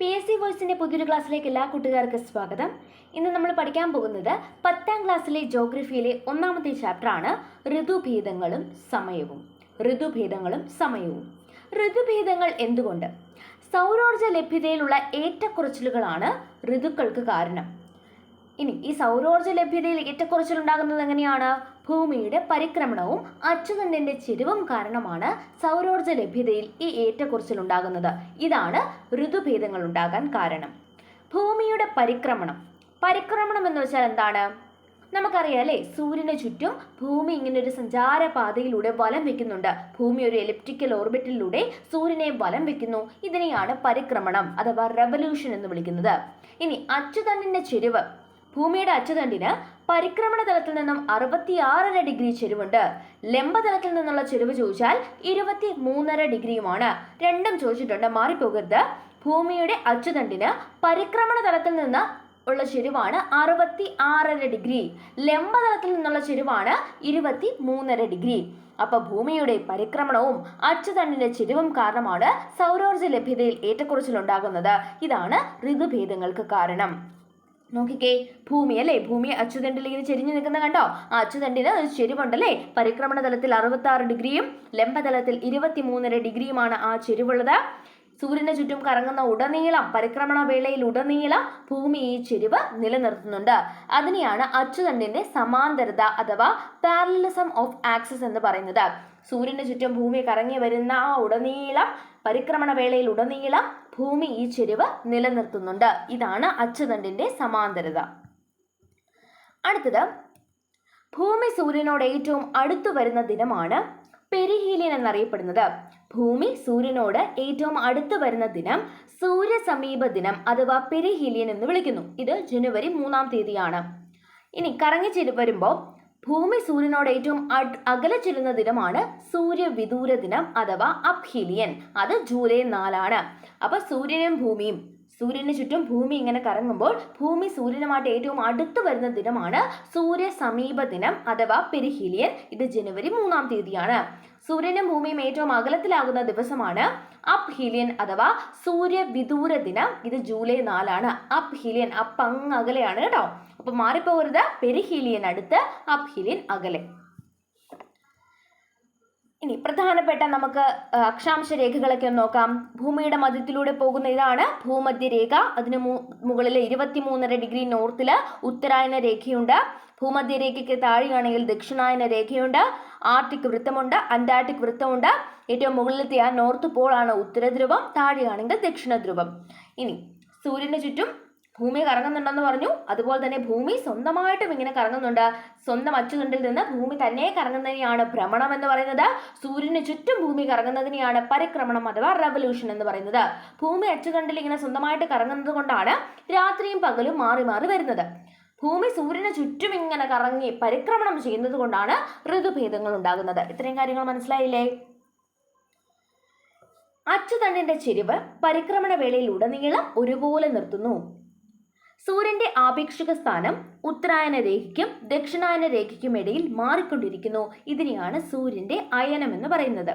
P S C വോയ്സിന്റെ പുതിയൊരു ക്ലാസ്സിലേക്ക് എല്ലാ കൂട്ടുകാർക്കും സ്വാഗതം. ഇന്ന് നമ്മൾ പഠിക്കാൻ പോകുന്നത് പത്താം ക്ലാസ്സിലെ ജോഗ്രഫിയിലെ ഒന്നാമത്തെ ചാപ്റ്ററാണ് ഋതുഭേദങ്ങളും സമയവും. ഋതുഭേദങ്ങളും സമയവും. ഋതുഭേദങ്ങൾ എന്തുകൊണ്ട്? സൗരോർജ ലഭ്യതയിലുള്ള ഏറ്റക്കുറച്ചിലുകളാണ് ഋതുക്കൾക്ക് കാരണം. ഇനി ഈ സൗരോർജ ലഭ്യതയിൽ ഏറ്റക്കുറച്ചിലുണ്ടാകുന്നത് എങ്ങനെയാണ്? ഭൂമിയുടെ പരിക്രമണവും അച്ചുതണ്ടിന്റെ ചെരുവും കാരണമാണ് സൗരോർജ ലഭ്യതയിൽ ഈ ഏറ്റക്കുറച്ചിലുണ്ടാകുന്നത് ഇതാണ് ഋതുഭേദങ്ങൾ ഉണ്ടാകാൻ കാരണം. ഭൂമിയുടെ പരിക്രമണം. പരിക്രമണം എന്ന് വെച്ചാൽ എന്താണ്? നമുക്കറിയാം അല്ലേ? സൂര്യന് ചുറ്റും ഭൂമി ഇങ്ങനെ ഒരു സഞ്ചാര പാതയിലൂടെ വലം വെക്കുന്നുണ്ട്. ഭൂമി ഒരു എലിപ്റ്റിക്കൽ ഓർബിറ്റിലൂടെ സൂര്യനെ വലം വെക്കുന്നു. ഇതിനെയാണ് പരിക്രമണം അഥവാ റെവല്യൂഷൻ എന്ന് വിളിക്കുന്നത്. ഇനി അച്ചുതണ്ടിന്റെ ചെരിവ്. ഭൂമിയുടെ അച്ചുതണ്ടിന് പരിക്രമണ തലത്തിൽ നിന്നും അറുപത്തിയാറര ഡിഗ്രി ചെരിവുണ്ട്. ലംബതലത്തിൽ നിന്നുള്ള ചെരിവ് ചോദിച്ചാൽ ഇരുപത്തി മൂന്നര ഡിഗ്രിയുമാണ്. രണ്ടും ചോദിച്ചിട്ടുണ്ട്. മാറിപ്പോകരുത്. ഭൂമിയുടെ അച്ചുതണ്ടിന് പരിക്രമണ തലത്തിൽ നിന്ന് ഉള്ള ചെരുവാണ് അറുപത്തി ആറര ഡിഗ്രി ലംബതലത്തിൽ നിന്നുള്ള ചെരുവാണ് ഇരുപത്തി മൂന്നര ഡിഗ്രി. അപ്പൊ ഭൂമിയുടെ പരിക്രമണവും അച്ചുതണ്ടിന്റെ ചെരുവും കാരണമാണ് സൗരോർജ ലഭ്യതയിൽ ഏറ്റക്കുറച്ചിലുണ്ടാകുന്നത്. ഇതാണ് ഋതുഭേദങ്ങൾക്ക് കാരണം. നോക്കിക്കേ ഭൂമി അല്ലേ? ഭൂമി അച്ചുതണ്ടിൽ ഇങ്ങനെ ചെരിഞ്ഞു നിൽക്കുന്ന കണ്ടോ? ആ അച്ചുതണ്ടിന് ഒരു ചെരിവുണ്ടല്ലേ? പരിക്രമണ തലത്തിൽ അറുപത്തി ഡിഗ്രിയും ലംബതലത്തിൽ ഇരുപത്തി മൂന്നര ഡിഗ്രിയുമാണ് ആ ചെരിവുള്ളത്. സൂര്യന് ചുറ്റും കറങ്ങുന്ന ഉടനീളം പരിക്രമണ വേളയിൽ ഉടനീളം ഭൂമി ഈ ചെരിവ് നിലനിർത്തുന്നുണ്ട്. അതിനെയാണ് അച്ചുതണ്ടിന്റെ സമാന്തരത അഥവാ പാരലിസം ഓഫ് ആക്സിസ് എന്ന് പറയുന്നത്. സൂര്യന് ചുറ്റും ഭൂമി കറങ്ങി വരുന്ന ആ ഉടനീളം പരിക്രമണ വേളയിൽ ഉടനീളം ഭൂമി ഈ ചെരിവ് നിലനിർത്തുന്നുണ്ട്. ഇതാണ് അച്ചുതണ്ടിന്റെ സമാന്തരത. അടുത്തത് ഭൂമി സൂര്യനോട് ഏറ്റവും അടുത്തു വരുന്ന ദിനമാണ് പെരിഹീലിയൻ എന്നറിയപ്പെടുന്നത്. ഭൂമി സൂര്യനോട് ഏറ്റവും അടുത്ത് വരുന്ന ദിനം സൂര്യസമീപ ദിനം അഥവാ പെരിഹീലിയൻ എന്ന് വിളിക്കുന്നു. ഇത് ജനുവരി മൂന്നാം തീയതിയാണ്. ഇനി കറങ്ങി ചെരു വരുമ്പോൾ ഭൂമി സൂര്യനോട് ഏറ്റവും അകല ചെല്ലുന്ന ദിനമാണ് സൂര്യവിദൂര ദിനം അഥവാ അപ്ഹിലിയൻ അത് ജൂലൈ നാലാണ്. അപ്പൊ സൂര്യനും ഭൂമിയും സൂര്യന് ചുറ്റും ഭൂമി ഇങ്ങനെ കറങ്ങുമ്പോൾ ഭൂമി സൂര്യനുമായിട്ട് ഏറ്റവും അടുത്ത് വരുന്ന ദിനമാണ് സൂര്യ സമീപ ദിനം അഥവാ പെരിഹീലിയൻ. ഇത് ജനുവരി മൂന്നാം തീയതിയാണ്. സൂര്യനും ഭൂമിയും ഏറ്റവും അകലത്തിലാകുന്ന ദിവസമാണ് അപ് ഹിലിയൻ അഥവാ സൂര്യ വിദൂര ദിനം. ഇത് ജൂലൈ നാലാണ്. അപ് ഹിലിയൻ അപ്പ് അകലെയാണ് കേട്ടോ. അപ്പൊ മാറിപ്പോകരുത്. പെരിഹീലിയൻ അടുത്ത് അപ്ഹീലിയൻ അകലെ. ഇനി പ്രധാനപ്പെട്ട നമുക്ക് അക്ഷാംശ രേഖകളൊക്കെ ഒന്ന് നോക്കാം. ഭൂമിയുടെ മധ്യത്തിലൂടെ പോകുന്ന ഇതാണ് ഭൂമധ്യരേഖ അതിന് മുകളിൽ മുകളിൽ ഇരുപത്തിമൂന്നര ഡിഗ്രി നോർത്തിൽ ഉത്തരായന രേഖയുണ്ട്. ഭൂമധ്യരേഖയ്ക്ക് താഴെയാണെങ്കിൽ ദക്ഷിണായന രേഖയുണ്ട്. ആർട്ടിക് വൃത്തമുണ്ട് അന്റാർട്ടിക് വൃത്തമുണ്ട്. ഏറ്റവും മുകളിലത്തെ ആ നോർത്ത് പോളാണ് ഉത്തരധ്രുവം ഉത്തര താഴെയാണെങ്കിൽ ദക്ഷിണ ധ്രുവം ഇനി സൂര്യന് ചുറ്റും ഭൂമി കറങ്ങുന്നുണ്ടെന്ന് പറഞ്ഞു. അതുപോലെ തന്നെ ഭൂമി സ്വന്തമായിട്ടും ഇങ്ങനെ കറങ്ങുന്നുണ്ട്. സ്വന്തം അച്ചുതണ്ടിൽ നിന്ന് ഭൂമി തന്നെ കറങ്ങുന്നതിനെയാണ് ഭ്രമണം എന്ന് പറയുന്നത്. സൂര്യന് ചുറ്റും ഭൂമി കറങ്ങുന്നതിനെയാണ് പരിക്രമണം അഥവാ റെവല്യൂഷൻ എന്ന് പറയുന്നത്. ഭൂമി അച്ചുതണ്ടിൽ ഇങ്ങനെ സ്വന്തമായിട്ട് കറങ്ങുന്നത് കൊണ്ടാണ് രാത്രിയും പകലും മാറി മാറി വരുന്നത്. ഭൂമി സൂര്യന് ചുറ്റും ഇങ്ങനെ കറങ്ങി പരിക്രമണം ചെയ്യുന്നത് കൊണ്ടാണ് ഋതുഭേദങ്ങൾ ഉണ്ടാകുന്നത്. ഇത്രയും കാര്യങ്ങൾ മനസ്സിലായില്ലേ? അച്ചുതണ്ടിന്റെ ചെരിവ് പരിക്രമണ വേളയിൽ ഉടനീളം ഒരുപോലെ നിർത്തുന്നു. സൂര്യന്റെ ആപേക്ഷിക സ്ഥാനം ഉത്തരായന രേഖയ്ക്കും ദക്ഷിണായന രേഖയ്ക്കും ഇടയിൽ മാറിക്കൊണ്ടിരിക്കുന്നു. ഇതിനെയാണ് സൂര്യന്റെ അയനം എന്ന് പറയുന്നത്.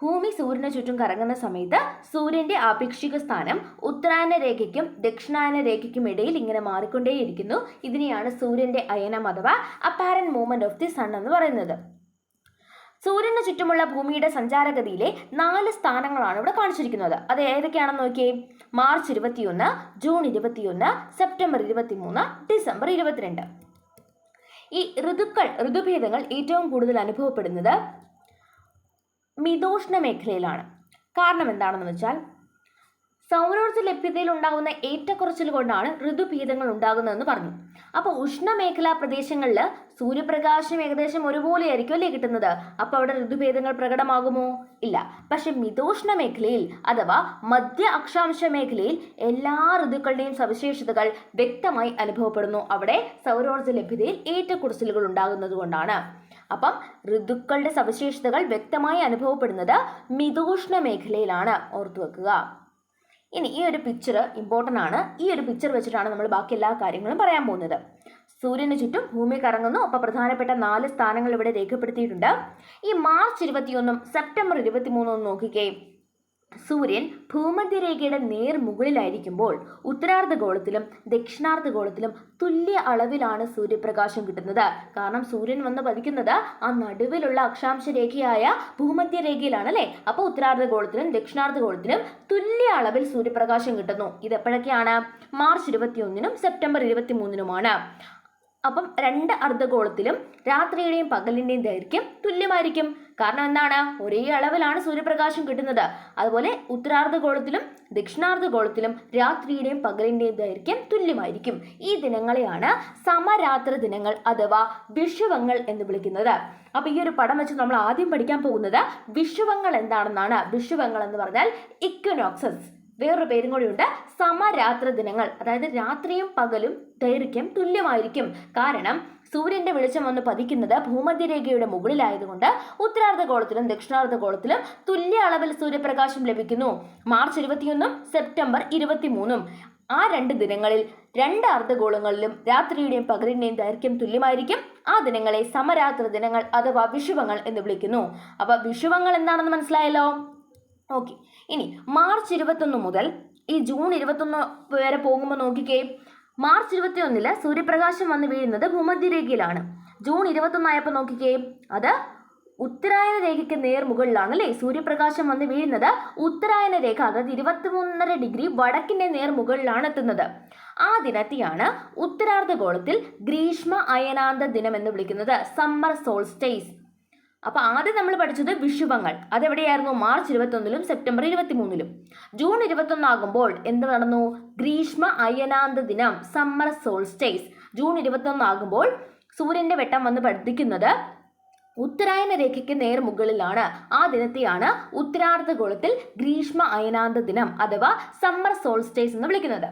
ഭൂമി സൂര്യന് ചുറ്റും കറങ്ങുന്ന സമയത്ത് സൂര്യന്റെ ആപേക്ഷിക സ്ഥാനം ഉത്തരായന രേഖയ്ക്കും ദക്ഷിണായന രേഖയ്ക്കും ഇടയിൽ ഇങ്ങനെ മാറിക്കൊണ്ടേയിരിക്കുന്നു. ഇതിനെയാണ് സൂര്യന്റെ അയനം അഥവാ apparent movement of the sun എന്ന് പറയുന്നത്. സൂര്യന് ചുറ്റുമുള്ള ഭൂമിയുടെ സഞ്ചാരഗതിയിലെ നാല് സ്ഥാനങ്ങളാണ് ഇവിടെ കാണിച്ചിരിക്കുന്നത്. അത് ഏതൊക്കെയാണെന്ന് നോക്കിയേ? മാർച്ച് ഇരുപത്തിയൊന്ന് ജൂൺ ഇരുപത്തിയൊന്ന് സെപ്റ്റംബർ ഇരുപത്തിമൂന്ന് ഡിസംബർ ഇരുപത്തിരണ്ട്. ഈ ഋതുക്കൾ ഋതുഭേദങ്ങൾ ഏറ്റവും കൂടുതൽ അനുഭവപ്പെടുന്നത് മിതോഷ്ണ മേഖലയിലാണ്. കാരണം എന്താണെന്ന് വെച്ചാൽ സൗരോർജ ലഭ്യതയിൽ ഉണ്ടാകുന്ന ഏറ്റക്കുറച്ചിൽ കൊണ്ടാണ് ഋതുഭേദങ്ങൾ ഉണ്ടാകുന്നതെന്ന് പറഞ്ഞു. അപ്പോൾ ഉഷ്ണമേഖലാ പ്രദേശങ്ങളിൽ സൂര്യപ്രകാശം ഏകദേശം ഒരുപോലെ ആയിരിക്കും അല്ലേ കിട്ടുന്നത്? അപ്പോൾ അവിടെ ഋതുഭേദങ്ങൾ പ്രകടമാകുമോ? ഇല്ല. പക്ഷെ മിതോഷ്ണ മേഖലയിൽ അഥവാ മധ്യ അക്ഷാംശ മേഖലയിൽ എല്ലാ ഋതുക്കളുടെയും സവിശേഷതകൾ വ്യക്തമായി അനുഭവപ്പെടുന്നു. അവിടെ സൗരോർജ ലഭ്യതയിൽ ഏറ്റക്കുറച്ചിലുകൾ ഉണ്ടാകുന്നത് കൊണ്ടാണ്. അപ്പം ഋതുക്കളുടെ സവിശേഷതകൾ വ്യക്തമായി അനുഭവപ്പെടുന്നത് മിതോഷ്ണ മേഖലയിലാണ്. ഓർത്തു വെക്കുക ഇനി ഈ ഒരു പിക്ചർ ഇമ്പോർട്ടന്റ് ആണ്. ഈ ഒരു പിക്ചർ വെച്ചിട്ടാണ് നമ്മൾ ബാക്കി എല്ലാ കാര്യങ്ങളും പറയാൻ പോകുന്നത്. സൂര്യന് ചുറ്റും ഭൂമി കറങ്ങുന്നു. അപ്പോൾ പ്രധാനപ്പെട്ട നാല് സ്ഥാനങ്ങൾ ഇവിടെ രേഖപ്പെടുത്തിയിട്ടുണ്ട്. ഈ മാർച്ച് ഇരുപത്തിയൊന്നും സെപ്റ്റംബർ ഇരുപത്തിമൂന്നും നോക്കിക്കേ. സൂര്യൻ ഭൂമധ്യരേഖയുടെ നേർ മുകളിലായിരിക്കുമ്പോൾ ഉത്തരാർദ്ധഗോളത്തിലും ദക്ഷിണാർദ്ധഗോളത്തിലും തുല്യ അളവിലാണ് സൂര്യപ്രകാശം കിട്ടുന്നത്. കാരണം സൂര്യൻ വന്ന് പതിക്കുന്നത് ആ നടുവിലുള്ള അക്ഷാംശ രേഖയായ ഭൂമധ്യരേഖയിലാണ് അല്ലേ? അപ്പോൾ ഉത്തരാർദ്ധഗോളത്തിലും ദക്ഷിണാർദ്ധഗോളത്തിലും തുല്യ അളവിൽ സൂര്യപ്രകാശം കിട്ടുന്നു. ഇത് എപ്പോഴൊക്കെയാണ് മാർച്ച് ഇരുപത്തിയൊന്നിനും സെപ്റ്റംബർ ഇരുപത്തി മൂന്നിനുമാണ് അപ്പം രണ്ട് അർദ്ധഗോളത്തിലും രാത്രിയുടെയും പകലിന്റെയും ദൈർഘ്യം തുല്യമായിരിക്കും. കാരണം എന്താണ്? ഒരേ അളവിലാണ് സൂര്യപ്രകാശം കിട്ടുന്നത്. അതുപോലെ ഉത്തരാർദ്ധഗോളത്തിലും ദക്ഷിണാർദ്ധഗോളത്തിലും രാത്രിയുടെയും പകലിന്റെയും ദൈർഘ്യം തുല്യമായിരിക്കും. ഈ ദിനങ്ങളെയാണ് സമരാത്ര ദിനങ്ങൾ അഥവാ വിഷുവങ്ങൾ എന്ന് വിളിക്കുന്നത്. അപ്പോൾ ഈ ഒരു പടം വെച്ച് നമ്മൾ ആദ്യം പഠിക്കാൻ പോകുന്നത് വിഷുവങ്ങൾ എന്താണെന്നാണ്. വിഷുവങ്ങൾ എന്ന് പറഞ്ഞാൽ ഇക്വനോക്സസ് വേറൊരു പേരും കൂടിയുണ്ട്. സമരാത്ര ദിനങ്ങൾ. അതായത് രാത്രിയും പകലും ദൈർഘ്യം തുല്യമായിരിക്കും. കാരണം സൂര്യന്റെ വെളിച്ചം വന്ന് പതിക്കുന്നത് ഭൂമധ്യരേഖയുടെ മുകളിലായതുകൊണ്ട് ഉത്തരാർദ്ധഗോളത്തിലും ദക്ഷിണാർദ്ധഗോളത്തിലും തുല്യ അളവിൽ സൂര്യപ്രകാശം ലഭിക്കുന്നു. മാർച്ച് ഇരുപത്തിയൊന്നും സെപ്റ്റംബർ ഇരുപത്തിമൂന്നും. ആ രണ്ട് ദിനങ്ങളിൽ രണ്ട് അർദ്ധഗോളങ്ങളിലും രാത്രിയുടെയും പകലിന്റെയും ദൈർഘ്യം തുല്യമായിരിക്കും. ആ ദിനങ്ങളെ സമരാത്ര ദിനങ്ങൾ അഥവാ വിഷുവങ്ങൾ എന്ന് വിളിക്കുന്നു. അപ്പൊ വിഷുവങ്ങൾ എന്താണെന്ന് മനസ്സിലായല്ലോ? ഓക്കെ. ഇനി മാർച്ച് ഇരുപത്തൊന്ന് മുതൽ ഈ ജൂൺ ഇരുപത്തൊന്ന് വരെ പോകുമ്പോൾ നോക്കിക്കേ. മാർച്ച് ഇരുപത്തിയൊന്നിൽ സൂര്യപ്രകാശം വന്ന് വീഴുന്നത് ഭൂമധ്യരേഖയിലാണ് ജൂൺ ഇരുപത്തൊന്നായപ്പോൾ നോക്കിക്കേ അത് ഉത്തരായന രേഖയ്ക്ക് നേർ മുകളിലാണ് അല്ലേ? സൂര്യപ്രകാശം വന്ന് വീഴുന്നത് ഉത്തരായന രേഖ അതായത് ഇരുപത്തിമൂന്നര ഡിഗ്രി വടക്കിന്റെ നേർ മുകളിലാണ് എത്തുന്നത്. ആ ദിനത്തെയാണ് ഉത്തരാർദ്ധഗോളത്തിൽ ഗ്രീഷ്മ അയനാന്ത ദിനം എന്ന് വിളിക്കുന്നത് സമ്മർ സോൾസ്റ്റേസ് അപ്പൊ ആദ്യം നമ്മൾ പഠിച്ചത് വിഷുവങ്ങൾ. അതെവിടെയായിരുന്നു? മാർച്ച് ഇരുപത്തൊന്നിലും സെപ്റ്റംബർ ഇരുപത്തിമൂന്നിലും. ജൂൺ ഇരുപത്തൊന്നാകുമ്പോൾ എന്ത് നടന്നു? ഗ്രീഷ്മ അയനാന്ത ദിനം സമ്മർ സോൾസ്റ്റേസ്. ജൂൺ ഇരുപത്തൊന്നാകുമ്പോൾ സൂര്യന്റെ വെട്ടം വന്ന് പഠിപ്പിക്കുന്നത് ഉത്തരായന രേഖയ്ക്ക് നേർ മുകളിലാണ്. ആ ദിനത്തെയാണ് ഉത്തരാർദ്ധഗോളത്തിൽ ഗ്രീഷ്മ അയനാന്ത ദിനം അഥവാ സമ്മർ സോൾസ്റ്റേസ് എന്ന് വിളിക്കുന്നത്.